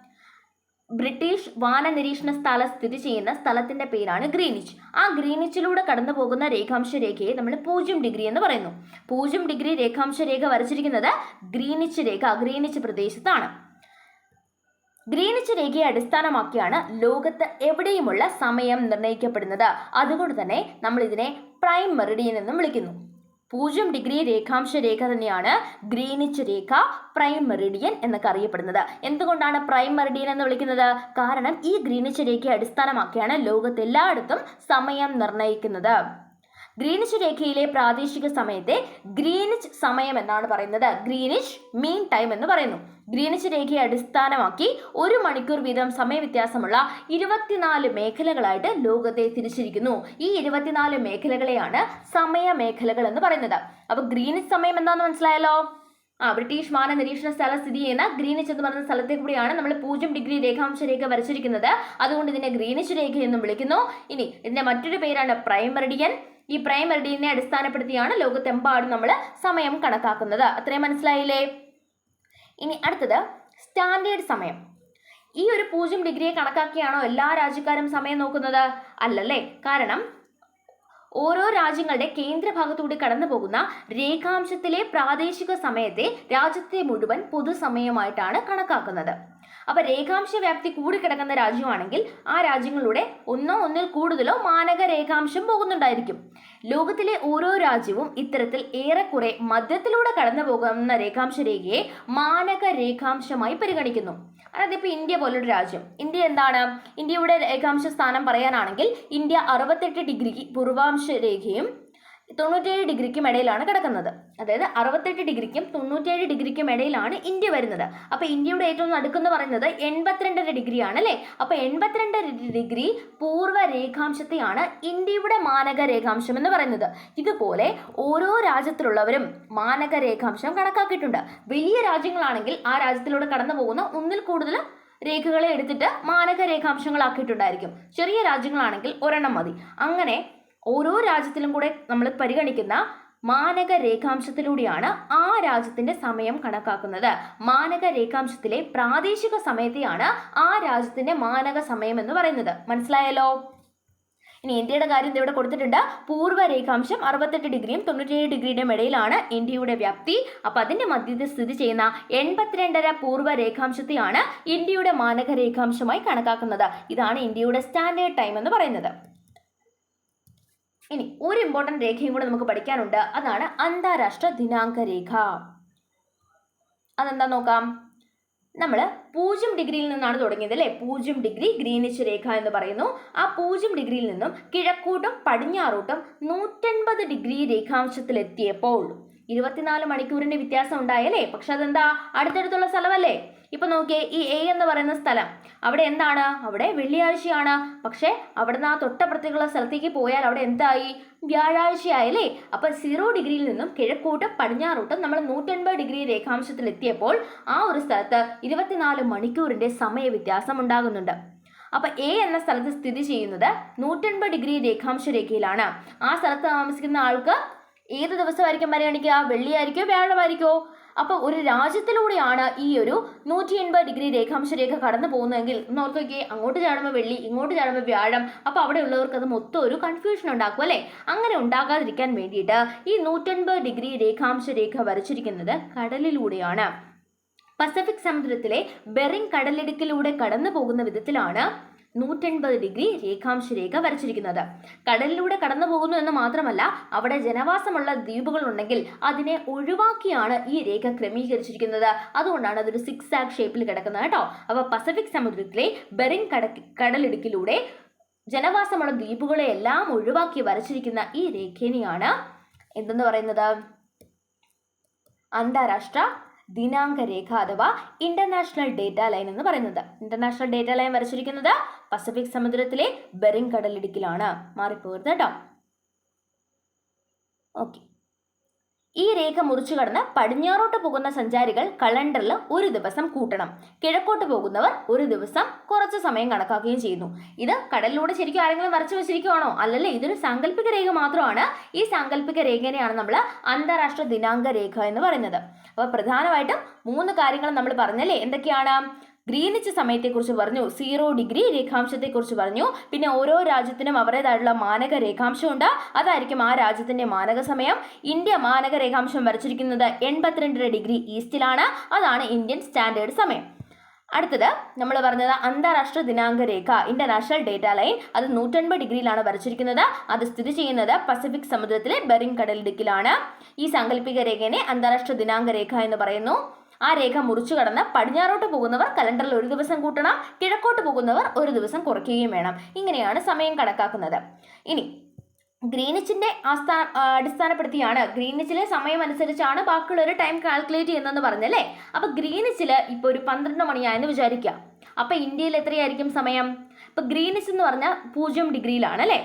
ബ്രിട്ടീഷ് വാനനിരീക്ഷണ സ്ഥലം സ്ഥിതി ചെയ്യുന്ന സ്ഥലത്തിന്റെ പേരാണ് ഗ്രീനിച്ച്. ആ ഗ്രീനിച്ചിലൂടെ കടന്നു പോകുന്ന രേഖാംശ രേഖയെ നമ്മൾ പൂജ്യം ഡിഗ്രി എന്ന് പറയുന്നു. പൂജ്യം ഡിഗ്രി രേഖാംശ രേഖ വരച്ചിരിക്കുന്നത് ഗ്രീനിച്ച് രേഖ ഗ്രീനിച്ച് പ്രദേശത്താണ്. ഗ്രീനിച്ച് രേഖയെ അടിസ്ഥാനമാക്കിയാണ് ലോകത്ത് എവിടെയുമുള്ള സമയം നിർണയിക്കപ്പെടുന്നത്. അതുകൊണ്ട് തന്നെ നമ്മൾ ഇതിനെ പ്രൈം മെറിഡിയൻ എന്നും വിളിക്കുന്നു. പൂജ്യം ഡിഗ്രി രേഖാംശ രേഖ തന്നെയാണ് ഗ്രീനിച്ച് രേഖ പ്രൈം മെറിഡിയൻ എന്നൊക്കെ അറിയപ്പെടുന്നത്. എന്തുകൊണ്ടാണ് പ്രൈം മെറിഡിയൻ എന്ന് വിളിക്കുന്നത്? കാരണം ഈ ഗ്രീനിച്ച് രേഖയെ അടിസ്ഥാനമാക്കിയാണ് ലോകത്തെല്ലായിടത്തും സമയം നിർണയിക്കുന്നത്. ഗ്രീനിച്ച് രേഖയിലെ പ്രാദേശിക സമയത്തെ ഗ്രീനിച്ച് സമയം എന്നാണ് പറയുന്നത്. ഗ്രീനിച്ച് മീൻ ടൈം എന്ന് പറയുന്നു. ഗ്രീനിച്ച് രേഖയെ അടിസ്ഥാനമാക്കി ഒരു മണിക്കൂർ വീതം സമയവ്യത്യാസമുള്ള ഇരുപത്തിനാല് മേഖലകളായിട്ട് ലോകത്തെ തിരിച്ചിരിക്കുന്നു. ഈ ഇരുപത്തിനാല് മേഖലകളെയാണ് സമയ മേഖലകൾ എന്ന് പറയുന്നത്. അപ്പൊ ഗ്രീനിച്ച് സമയം എന്താണെന്ന് മനസ്സിലായല്ലോ? ആ ബ്രിട്ടീഷ് മാന നിരീക്ഷണ സ്ഥലം സ്ഥിതി ചെയ്യുന്ന ഗ്രീനിച്ച് എന്ന് പറയുന്ന സ്ഥലത്തെ കൂടിയാണ് നമ്മൾ പൂജ്യം ഡിഗ്രി രേഖാംശ രേഖ വരച്ചിരിക്കുന്നത്. അതുകൊണ്ട് ഇതിനെ ഗ്രീനിച്ച് രേഖ എന്നും വിളിക്കുന്നു. ഇനി ഇതിന്റെ മറ്റൊരു പേരാണ് പ്രൈം മെറിഡിയൻ. ഈ പ്രൈം മെറിഡിയനെ അടിസ്ഥാനപ്പെടുത്തിയാണ് ലോകത്തെമ്പാടും നമ്മൾ സമയം കണക്കാക്കുന്നത്. അത്രയും മനസ്സിലായില്ലേ? ഇനി അടുത്തത് സ്റ്റാൻഡേർഡ് സമയം. ഈ ഒരു പൂജ്യം ഡിഗ്രിയെ കണക്കാക്കിയാണോ എല്ലാ രാജ്യക്കാരും സമയം നോക്കുന്നത്? അല്ലല്ലേ? കാരണം ഓരോ രാജ്യങ്ങളുടെ കേന്ദ്രഭാഗത്തൂടെ കടന്നു പോകുന്ന രേഖാംശത്തിലെ പ്രാദേശിക സമയത്തെ രാജ്യത്തെ മുഴുവൻ പൊതുസമയമായിട്ടാണ് കണക്കാക്കുന്നത്. അപ്പൊ രേഖാംശ വ്യാപ്തി കൂടിക്കിടക്കുന്ന രാജ്യമാണെങ്കിൽ ആ രാജ്യങ്ങളുടെ ഒന്നോ ഒന്നിൽ കൂടുതലോ മാനക രേഖാംശം പോകുന്നുണ്ടായിരിക്കും. ലോകത്തിലെ ഓരോ രാജ്യവും ഇത്തരത്തിൽ ഏറെക്കുറെ മധ്യത്തിലൂടെ കടന്നു പോകുന്ന രേഖാംശ രേഖയെ മാനക രേഖാംശമായി പരിഗണിക്കുന്നു. അതായത് ഇപ്പോൾ ഇന്ത്യ പോലൊരു രാജ്യം. ഇന്ത്യ എന്താണ്? ഇന്ത്യയുടെ രേഖാംശ സ്ഥാനം പറയാനാണെങ്കിൽ ഇന്ത്യ അറുപത്തെട്ട് ഡിഗ്രി പൂർവാംശ രേഖയും തൊണ്ണൂറ്റേഴ് ഡിഗ്രിക്കും ഇടയിലാണ് കിടക്കുന്നത്. അതായത് അറുപത്തെട്ട് ഡിഗ്രിക്കും തൊണ്ണൂറ്റേഴ് ഡിഗ്രിക്കും ഇടയിലാണ് ഇന്ത്യ വരുന്നത്. അപ്പോൾ ഇന്ത്യയുടെ ഏറ്റവും നടുക്കെന്ന് പറയുന്നത് എൺപത്തിരണ്ടര ഡിഗ്രിയാണ് അല്ലേ? അപ്പോൾ എൺപത്തിരണ്ട് ഡിഗ്രി പൂർവ രേഖാംശത്തെയാണ് ഇന്ത്യയുടെ മാനക രേഖാംശം എന്ന് പറയുന്നത്. ഇതുപോലെ ഓരോ രാജ്യത്തിലുള്ളവരും മാനക രേഖാംശം കണക്കാക്കിയിട്ടുണ്ട്. വലിയ രാജ്യങ്ങളാണെങ്കിൽ ആ രാജ്യത്തിലൂടെ കടന്നു പോകുന്ന ഒന്നിൽ കൂടുതൽ രേഖകളെ എടുത്തിട്ട് മാനക രേഖാംശങ്ങളാക്കിയിട്ടുണ്ടായിരിക്കും ചെറിയ രാജ്യങ്ങളാണെങ്കിൽ ഒരെണ്ണം മതി. അങ്ങനെ ഓരോ രാജ്യത്തിലും കൂടെ നമ്മൾ പരിഗണിക്കുന്ന മാനക രേഖാംശത്തിലൂടെയാണ് ആ രാജ്യത്തിന്റെ സമയം കണക്കാക്കുന്നത്. മാനക രേഖാംശത്തിലെ പ്രാദേശിക സമയത്തെയാണ് ആ രാജ്യത്തിന്റെ മാനക സമയം എന്ന് പറയുന്നത്. മനസ്സിലായല്ലോ? ഇനി ഇന്ത്യയുടെ കാര്യം ഇവിടെ കൊടുത്തിട്ടുണ്ട്. പൂർവ രേഖാംശം അറുപത്തെട്ട് ഡിഗ്രിയും തൊണ്ണൂറ്റേഴ് ഡിഗ്രിയുടെയും ഇടയിലാണ് ഇന്ത്യയുടെ വ്യാപ്തി. അപ്പോൾ അതിന്റെ മധ്യത്തിൽ സ്ഥിതി ചെയ്യുന്ന എൺപത്തിരണ്ടര പൂർവ രേഖാംശത്തെയാണ് ഇന്ത്യയുടെ മാനക രേഖാംശമായി കണക്കാക്കുന്നത്. ഇതാണ് ഇന്ത്യയുടെ സ്റ്റാൻഡേർഡ് ടൈം എന്ന് പറയുന്നത്. ഇനി ഒരു ഇമ്പോർട്ടന്റ് രേഖയും കൂടെ നമുക്ക് പഠിക്കാനുണ്ട്. അതാണ് അന്താരാഷ്ട്ര ദിനാങ്ക രേഖ. അതെന്താ നോക്കാം? നമ്മൾ പൂജ്യം ഡിഗ്രിയിൽ നിന്നാണ് തുടങ്ങിയത് അല്ലേ? പൂജ്യം ഡിഗ്രി ഗ്രീനിച്ച് രേഖ എന്ന് പറയുന്നു. ആ പൂജ്യം ഡിഗ്രിയിൽ നിന്നും കിഴക്കോട്ടും പടിഞ്ഞാറോട്ടും നൂറ്റൻപത് ഡിഗ്രി രേഖാംശത്തിലെത്തിയപ്പോൾ ഇരുപത്തിനാല് മണിക്കൂറിന്റെ വ്യത്യാസം ഉണ്ടായല്ലേ? പക്ഷെ അതെന്താ? അടുത്തടുത്തുള്ള സ്ഥലമല്ലേ? ഇപ്പൊ നോക്കിയേ ഈ എ എന്ന് പറയുന്ന സ്ഥലം അവിടെ എന്താണ്? അവിടെ വെള്ളിയാഴ്ചയാണ്. അവിടെ നിന്ന് ആ തൊട്ടപ്പുറത്തേക്കുള്ള സ്ഥലത്തേക്ക് പോയാൽ അവിടെ എന്തായി? വ്യാഴാഴ്ചയായല്ലേ? അപ്പൊ സീറോ ഡിഗ്രിയിൽ നിന്നും കിഴക്കോട്ടും പടിഞ്ഞാറോട്ടും നമ്മൾ നൂറ്റൻപത് ഡിഗ്രി രേഖാംശത്തിൽ എത്തിയപ്പോൾ ആ ഒരു സ്ഥലത്ത് ഇരുപത്തിനാല് മണിക്കൂറിന്റെ സമയ വ്യത്യാസം ഉണ്ടാകുന്നുണ്ട്. അപ്പൊ എ എന്ന സ്ഥലത്ത് സ്ഥിതി ചെയ്യുന്നത് നൂറ്റൻപത് ഡിഗ്രി രേഖാംശ രേഖയിലാണ് ആ സ്ഥലത്ത് താമസിക്കുന്ന ആൾക്ക് ഏത് ദിവസമായിരിക്കും പരിഗണിക്കുക? വെള്ളിയായിരിക്കോ? വ്യാഴമായിരിക്കോ? അപ്പൊ ഒരു രാജ്യത്തിലൂടെയാണ് ഈ ഒരു നൂറ്റി എൺപത് ഡിഗ്രി രേഖാംശ രേഖ കടന്നു പോകുന്നതെങ്കിൽ നോർത്ത് നോക്കിയേ അങ്ങോട്ട് ചാടുമ്പോൾ വെള്ളി ഇങ്ങോട്ട് ചാടുമ്പോൾ വ്യാഴം. അപ്പോൾ അവിടെ ഉള്ളവർക്ക് അത് മൊത്തം ഒരു കൺഫ്യൂഷൻ ഉണ്ടാക്കും അല്ലേ? അങ്ങനെ ഉണ്ടാകാതിരിക്കാൻ വേണ്ടിയിട്ട് ഈ നൂറ്റൻപത് ഡിഗ്രി രേഖാംശ രേഖ വരച്ചിരിക്കുന്നത് കടലിലൂടെയാണ്. പസഫിക് സമുദ്രത്തിലെ ബെറിംഗ് കടലിടുക്കിലൂടെ കടന്നു പോകുന്ന വിധത്തിലാണ് നൂറ്റൻപത് ഡിഗ്രി രേഖാംശ രേഖ വരച്ചിരിക്കുന്നത്. കടലിലൂടെ കടന്നു പോകുന്നു എന്ന് മാത്രമല്ല അവിടെ ജനവാസമുള്ള ദ്വീപുകൾ ഉണ്ടെങ്കിൽ അതിനെ ഒഴിവാക്കിയാണ് ഈ രേഖ ക്രമീകരിച്ചിരിക്കുന്നത്. അതുകൊണ്ടാണ് അതൊരു സിക്സ് ആക് ഷേപ്പിൽ കിടക്കുന്നത് കേട്ടോ. അപ്പോൾ പസഫിക് സമുദ്രത്തിലെ ബെറിംഗ് കട കടലിടുക്കിലൂടെ ജനവാസമുള്ള ദ്വീപുകളെ എല്ലാം ഒഴിവാക്കി വരച്ചിരിക്കുന്ന ഈ രേഖേനെയാണ് എന്തെന്ന് പറയുന്നത്? അന്താരാഷ്ട്ര ദിനാങ്ക രേഖ അഥവാ ഇന്റർനാഷണൽ ഡേറ്റ ലൈൻ എന്ന് പറയുന്നത്. ഇന്റർനാഷണൽ ഡേറ്റ ലൈൻ വരച്ചിരിക്കുന്നത് പസഫിക് സമുദ്രത്തിലെ ബെറിംഗ് കടലിടുക്കിലാണ്. മാറിപ്പോകരുത് കേട്ടോ. ഓക്കെ ഈ രേഖ മുറിച്ചു കടന്ന് പടിഞ്ഞാറോട്ട് പോകുന്ന സഞ്ചാരികൾ കലണ്ടറിൽ ഒരു ദിവസം കൂട്ടണം. കിഴക്കോട്ട് പോകുന്നവർ ഒരു ദിവസം കുറച്ച് സമയം കണക്കാക്കുകയും ചെയ്യുന്നു. ഇത് കടലിലൂടെ ശരിക്കും ആരെങ്കിലും വരച്ചു വെച്ചിരിക്കുവാണോ? അല്ലല്ലേ ഇതൊരു സാങ്കല്പിക രേഖ മാത്രമാണ്. ഈ സാങ്കല്പിക രേഖനെയാണ് നമ്മൾ അന്താരാഷ്ട്ര ദിനാങ്ക രേഖ എന്ന് പറയുന്നത്. അപ്പോൾ പ്രധാനമായിട്ടും മൂന്ന് കാര്യങ്ങൾ നമ്മൾ പറഞ്ഞല്ലേ? എന്തൊക്കെയാണ്? ഗ്രീനിച്ച് സമയത്തെക്കുറിച്ച് പറഞ്ഞു. സീറോ ഡിഗ്രി രേഖാംശത്തെക്കുറിച്ച് പറഞ്ഞു. പിന്നെ ഓരോ രാജ്യത്തിനും അവരുടേതായിട്ടുള്ള മാനക രേഖാംശമുണ്ട്. അതായിരിക്കും ആ രാജ്യത്തിന്റെ മാനക സമയം. ഇന്ത്യ മാനക രേഖാംശം വരച്ചിരിക്കുന്നത് എൺപത്തിരണ്ടര ഡിഗ്രി ഈസ്റ്റിലാണ്. അതാണ് ഇന്ത്യൻ സ്റ്റാൻഡേർഡ് സമയം. അടുത്തത് നമ്മൾ പറഞ്ഞത് അന്താരാഷ്ട്ര ദിനാങ്ക രേഖ ഇന്റർനാഷണൽ ഡേറ്റ ലൈൻ. അത് നൂറ്റൻപത് ഡിഗ്രിയിലാണ് വരച്ചിരിക്കുന്നത്. അത് സ്ഥിതി ചെയ്യുന്നത് പസഫിക് സമുദ്രത്തിലെ ബെറിംഗ് കടലിടുക്കിലാണ് ഈ സാങ്കല്പിക രേഖനെ അന്താരാഷ്ട്ര ദിനാങ്ക രേഖ എന്ന് പറയുന്നു. ആ രേഖ മുറിച്ചു കടന്ന് പടിഞ്ഞാറോട്ട് പോകുന്നവർ കലണ്ടറിൽ ഒരു ദിവസം കൂട്ടണം കിഴക്കോട്ട് പോകുന്നവർ ഒരു ദിവസം കുറയ്ക്കുകയും വേണം. ഇങ്ങനെയാണ് സമയം കണക്കാക്കുന്നത്. ഇനി ഗ്രീനിച്ചിന്റെ ആസ്ഥാ അടിസ്ഥാനപ്പെടുത്തിയാണ്. ഗ്രീനിച്ചിലെ സമയം അനുസരിച്ചാണ് ബാക്കിയുള്ള ഒരു ടൈം കാൽക്കുലേറ്റ് ചെയ്യുന്നതെന്ന് പറഞ്ഞല്ലേ? അപ്പൊ ഗ്രീനിച്ചിൽ ഇപ്പോൾ ഒരു പന്ത്രണ്ട് മണിയായെന്ന് വിചാരിക്കുക അപ്പൊ ഇന്ത്യയിൽ എത്രയായിരിക്കും സമയം? ഇപ്പൊ ഗ്രീനിച്ച് എന്ന് പറഞ്ഞാൽ പൂജ്യം ഡിഗ്രിയിലാണ് അല്ലേ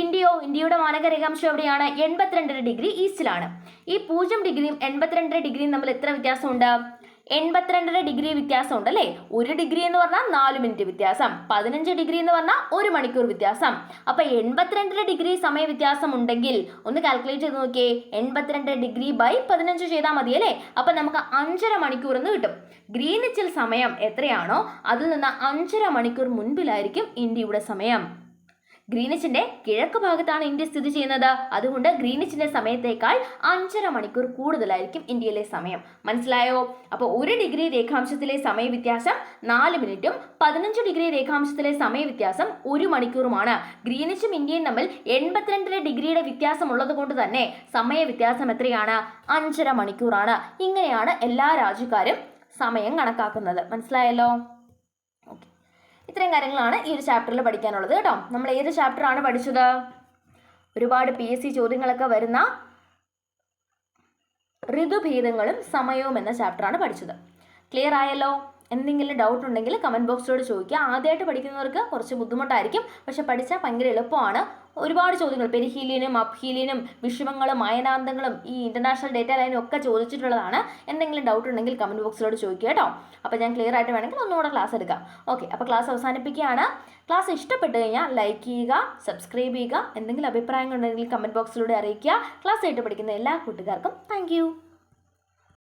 ഇന്ത്യയോ ഇന്ത്യയുടെ മാനക രേഖാംശം എവിടെയാണ്? എൺപത്തിരണ്ടര ഡിഗ്രി ഈസ്റ്റിലാണ്. ഈ പൂജ്യം ഡിഗ്രിയും എൺപത്തിരണ്ടര ഡിഗ്രിയും തമ്മിൽ എത്ര വ്യത്യാസമുണ്ട്? എൺപത്തിരണ്ടര ഡിഗ്രി വ്യത്യാസം ഉണ്ട് അല്ലേ ഒരു ഡിഗ്രി എന്ന് പറഞ്ഞാൽ നാല് മിനിറ്റ് വ്യത്യാസം. പതിനഞ്ച് ഡിഗ്രി എന്ന് പറഞ്ഞാൽ ഒരു മണിക്കൂർ വ്യത്യാസം. അപ്പൊ എൺപത്തിരണ്ടര ഡിഗ്രി സമയ വ്യത്യാസം ഉണ്ടെങ്കിൽ ഒന്ന് കാൽക്കുലേറ്റ് ചെയ്ത് നോക്കിയേ. എൺപത്തിരണ്ട് ഡിഗ്രി ബൈ പതിനഞ്ച് ചെയ്താൽ മതി അല്ലേ? അപ്പൊ നമുക്ക് അഞ്ചര മണിക്കൂർ എന്ന് കിട്ടും. ഗ്രീനിച്ചിൽ സമയം എത്രയാണോ അതിൽ നിന്ന് അഞ്ചര മണിക്കൂർ മുൻപിലായിരിക്കും ഇന്ത്യയുടെ സമയം. ഗ്രീനിച്ചിന്റെ കിഴക്ക് ഭാഗത്താണ് ഇന്ത്യ സ്ഥിതി ചെയ്യുന്നത്. അതുകൊണ്ട് ഗ്രീനിച്ചിന്റെ സമയത്തേക്കാൾ അഞ്ചര മണിക്കൂർ കൂടുതലായിരിക്കും ഇന്ത്യയിലെ സമയം. മനസ്സിലായോ? അപ്പോൾ ഒരു ഡിഗ്രി രേഖാംശത്തിലെ സമയ വ്യത്യാസം നാല് മിനിറ്റും പതിനഞ്ച് ഡിഗ്രി രേഖാംശത്തിലെ സമയ വ്യത്യാസം ഒരു മണിക്കൂറുമാണ്. ഗ്രീനിച്ചും ഇന്ത്യയും തമ്മിൽ എൺപത്തിരണ്ടര ഡിഗ്രിയുടെ വ്യത്യാസം ഉള്ളത് കൊണ്ട് തന്നെ സമയ വ്യത്യാസം എത്രയാണ്? അഞ്ചര മണിക്കൂറാണ്. ഇങ്ങനെയാണ് എല്ലാ രാജ്യക്കാരും സമയം കണക്കാക്കുന്നത്. മനസ്സിലായല്ലോ? ഇത്രയും കാര്യങ്ങളാണ് ഈ ഒരു ചാപ്റ്ററിൽ പഠിക്കാനുള്ളത് കേട്ടോ. നമ്മൾ ഏത് ചാപ്റ്ററാണ് പഠിച്ചത്? ഒരുപാട് പി എസ് സി ചോദ്യങ്ങളൊക്കെ വരുന്ന ഋതുഭേദങ്ങളും സമയവും എന്ന ചാപ്റ്ററാണ് പഠിച്ചത്. ക്ലിയർ ആയല്ലോ? എന്തെങ്കിലും ഡൗട്ട് ഉണ്ടെങ്കിൽ കമന്റ് ബോക്സിലൂടെ ചോദിക്കുക. ആദ്യമായിട്ട് പഠിക്കുന്നവർക്ക് കുറച്ച് ബുദ്ധിമുട്ടായിരിക്കും. പക്ഷെ പഠിച്ചാൽ ഭയങ്കര എളുപ്പമാണ്. ഒരുപാട് ചോദ്യങ്ങൾ പെരിഹീലിയനും അപ്ഹീലിയനും വിഷമങ്ങളും അയനാന്തങ്ങളും ഈ ഇന്റർനാഷണൽ ഡേറ്റ ലൈനും ഒക്കെ ചോദിച്ചിട്ടുള്ളതാണ്. എന്തെങ്കിലും ഡൗട്ട് ഉണ്ടെങ്കിൽ കമന്റ് ബോക്സിലോട് ചോദിക്കുക കേട്ടോ. അപ്പോൾ ഞാൻ ക്ലിയർ ആയിട്ട് വേണമെങ്കിൽ ഒന്നുകൂടെ ക്ലാസ് എടുക്കാം. ഓക്കെ അപ്പോൾ ക്ലാസ് അവസാനിപ്പിക്കുകയാണ്. ക്ലാസ് ഇഷ്ടപ്പെട്ട് കഴിഞ്ഞാൽ ലൈക്ക് ചെയ്യുക സബ്സ്ക്രൈബ് ചെയ്യുക എന്തെങ്കിലും അഭിപ്രായങ്ങൾ ഉണ്ടെങ്കിൽ കമന്റ് ബോക്സിലൂടെ അറിയിക്കുക. ക്ലാസ് ആയിട്ട് പഠിക്കുന്ന എല്ലാ കൂട്ടുകാർക്കും താങ്ക്